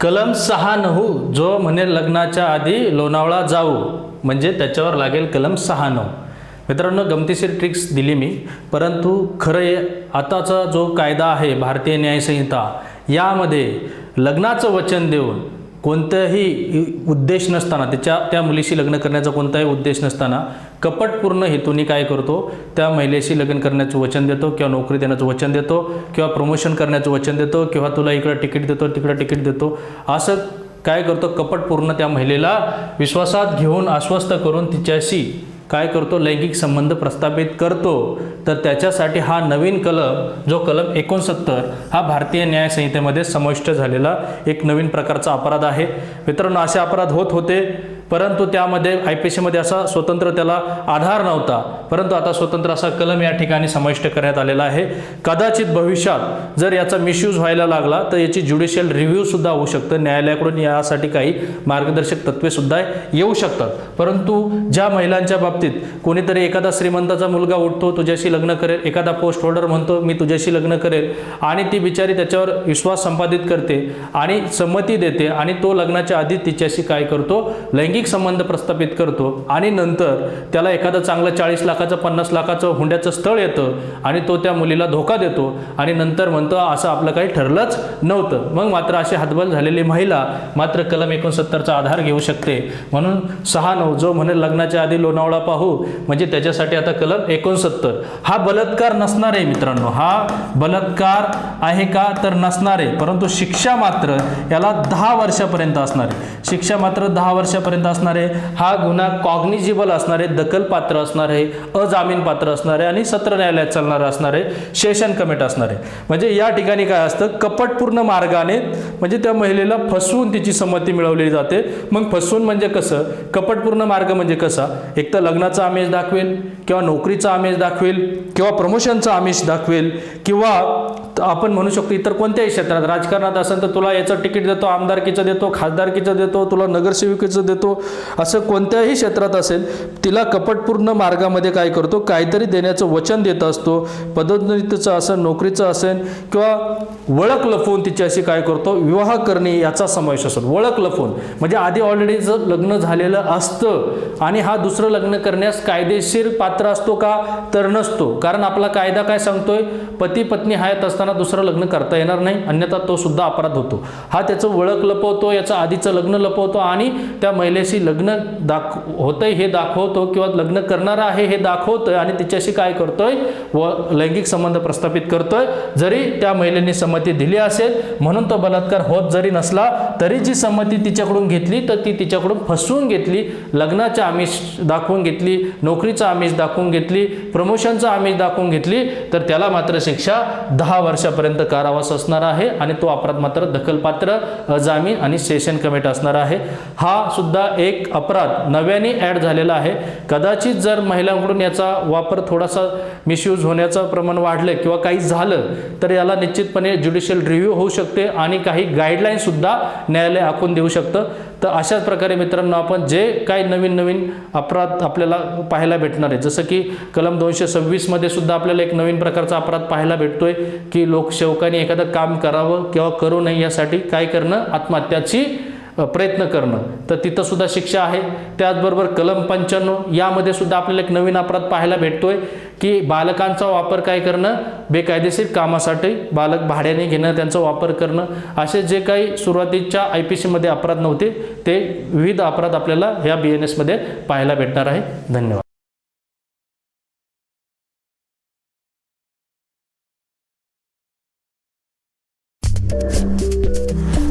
कलम सहा नऊ जो म्हणे लग्नाच्या आधी लोणावळा जाऊ म्हणजे त्याच्यावर लागेल कलम सहा नऊ मित्रांनो गमतीशीर ट्रिक्स दिली मी परंतु खरं आहे आताचा जो कायदा आहे भारतीय न्यायसंहिता यामध्ये लग्नाचं वचन देऊन कोणताही उद्देश नसताना त्याच्या त्या मुलीशी लग्न करण्याचा कोणताही उद्देश नसताना कपटपूर्ण हेतूने काय करतो? त्या महिलेशी लग्न करण्याचं वचन देतो किंवा नोकरी देण्याचं वचन देतो किंवा प्रमोशन करण्याचं वचन देतो किंवा तुला इकडं तिकीट देतो तिकडं तिकीट देतो. असं काय करतो? कपटपूर्ण त्या महिलेला विश्वासात घेऊन आश्वस्त करून तिच्याशी काय करतो? लैंगिक संबंध प्रस्थापित करतो. तर त्याच्यासाठी हा नवीन कलम जो कलम एकोणसत्तर हा भारतीय न्यायसंहितेमध्ये समाविष्ट झालेला एक नवीन प्रकारचा अपराध आहे. मित्रांनो असे अपराध होत होते. परंतु त्यामध्ये आय पी सीमध्ये असा स्वतंत्र त्याला आधार नव्हता. परंतु आता स्वतंत्र असा कलम या ठिकाणी समाविष्ट करण्यात आलेला आहे. कदाचित भविष्यात जर याचा मिसयूज व्हायला लागला तर याची ज्युडिशियल रिव्ह्यू सुद्धा होऊ शकतं. न्यायालयाकडून यासाठी काही मार्गदर्शक तत्वे सुद्धा येऊ शकतात. परंतु ज्या महिलांच्या बाबतीत कोणीतरी एखादा श्रीमंताचा मुलगा उठतो तुझ्याशी लग्न करेल एखादा पोस्ट होल्डर म्हणतो मी तुझ्याशी लग्न करेल आणि ती बिचारी त्याच्यावर विश्वास संपादित करते आणि संमती देते आणि तो लग्नाच्या आधी तिच्याशी काय करतो लैंगिक संबंध प्रस्थापित करतो आणि नंतर त्याला एखादं चांगलं चाळीस लाखाचं पन्नास लाखाचं हुंड्याचं स्थळ येतं आणि तो त्या मुलीला धोका देतो आणि नंतर म्हणतो असं आपलं काही ठरलंच नव्हतं. मग मात्र अशी हातबल झालेली महिला मात्र कलम एकोणसत्तरचा आधार घेऊ शकते. म्हणून सहा नऊ जो म्हणे लग्नाच्या आधी लोणावळा पाहू म्हणजे त्याच्यासाठी आता कलम एकोणसत्तर. हा बलात्कार नसणार आहे मित्रांनो हा बलात्कार आहे का तर नसणार आहे परंतु शिक्षा मात्र याला दहा वर्षापर्यंत असणार. आहे शिक्षा मात्र दहा वर्षापर्यंत असणार आहे हा गुन्हा कॉग्निजिबल असणार आहे दखलपात्र असणार आहे अजामीन पात्र असणार आहे आणि सत्र न्यायालयात चालणार असणार आहे सेशन कमिट असणार. आहे म्हणजे या ठिकाणी काय असतं? कपटपूर्ण मार्गाने म्हणजे त्या महिलेला फसवून तिची संमती मिळवली जाते. मग फसवून म्हणजे कसं? कपटपूर्ण मार्ग म्हणजे कसा? एक तर लग्नाचा आमिष दाखवेल किंवा नोकरीचा आमिष दाखवेल किंवा प्रमोशनचा आमिष दाखवेल किंवा आपण म्हणू शकतो इतर कोणत्याही क्षेत्रात. राजकारणात असेल तर तुला याचं तिकीट देतो आमदारकीचं देतो खासदारकीचं देतो तुला नगरसेविकेचं देतो असं कोणत्याही क्षेत्रात असेल तिला कपटपूर्ण मार्गामध्ये काय करतो काहीतरी देण्याचं वचन देत असतो पदोन्नतीचं असेल नोकरीचं असेल किंवा वळख लपवून तिच्याशी काय करतो विवाह करणे याचा समावेश असतो. वळख लपवून. म्हणजे आधी ऑलरेडी जर लग्न झालेलं असतं आणि हा दुसरं लग्न करण्यास कायदेशीर पात्र असतो का? तर नसतो. कारण आपला कायदा काय सांगतोय? पती पत्नी हयात असताना दुसरं लग्न करता येणार नाही अन्यथा तो सुद्धा अपराध होतो. हा त्याचं वळख लपवतो याचं आधीचं लग्न लपवतो आणि त्या महिलेशी लग्न दाख होतंय हे दाखवतो किंवा लग्न करणारा आहे हे दाखवतोय आणि तिच्याशी काय करतोय? व लैंगिक संबंध प्रस्थापित करतोय. जरी त्या महिलेने संमती दिली असेल म्हणून तो बलात्कार होत जरी नसला तरी जी संमती तिच्याकडून घेतली तर ती तिच्याकडून फसवून घेतली. लग्नाचा आमिष दाखवून घेतली नोकरीचा आमिष दाखवून घेतली प्रमोशनचं आमिष दाखवून घेतली तर त्याला मात्र शिक्षा दहा वर्षापर्यंत कारावास असणार आहे आणि तो अपराध मात्र दखलपात्र अजामीन आणि सेशन कमिटी असणार आहे. हा सुद्धा एक अपराध नव्याने ॲड झालेला आहे. कदाचित जर महिलांकडून याचा वापर थोडासा मिसयूज होण्याचं प्रमाण वाढलं किंवा काही झालं तर याला निश्चितपणे ज्युडिशियल रिव्ह्यू होऊ शकते आणि काही गाईडलाईन सुद्धा न्यायालय आखून देऊ शकतं. तर अशाच प्रकारे मित्रांनो आपण जे काही नवीन नवीन अपराध आपल्याला पाहायला भेटणार आहे जसं की कलम दोनशे सव्वीसमध्ये सुद्धा आपल्याला एक नवीन प्रकारचा अपराध पाहायला भेटतोय की की लोकसेवकाने एखादं काम करावं किंवा करू नये यासाठी काय करणं? आत्महत्याची प्रयत्न करणं. तर तिथं सुद्धा शिक्षा आहे. त्याचबरोबर कलम पंच्याण्णव यामध्ये सुद्धा आपल्याला एक नवीन अपराध पाहायला भेटतोय की बालकांचा वापर काय करणं? बेकायदेशीर कामासाठी बालक भाड्याने घेणं त्यांचा वापर करणं. असे जे काही सुरुवातीच्या आय पी सीमध्ये अपराध नव्हते ते विविध अपराध आपल्याला ह्या बी एन एसमध्ये पाहायला भेटणार आहे. धन्यवाद. あ。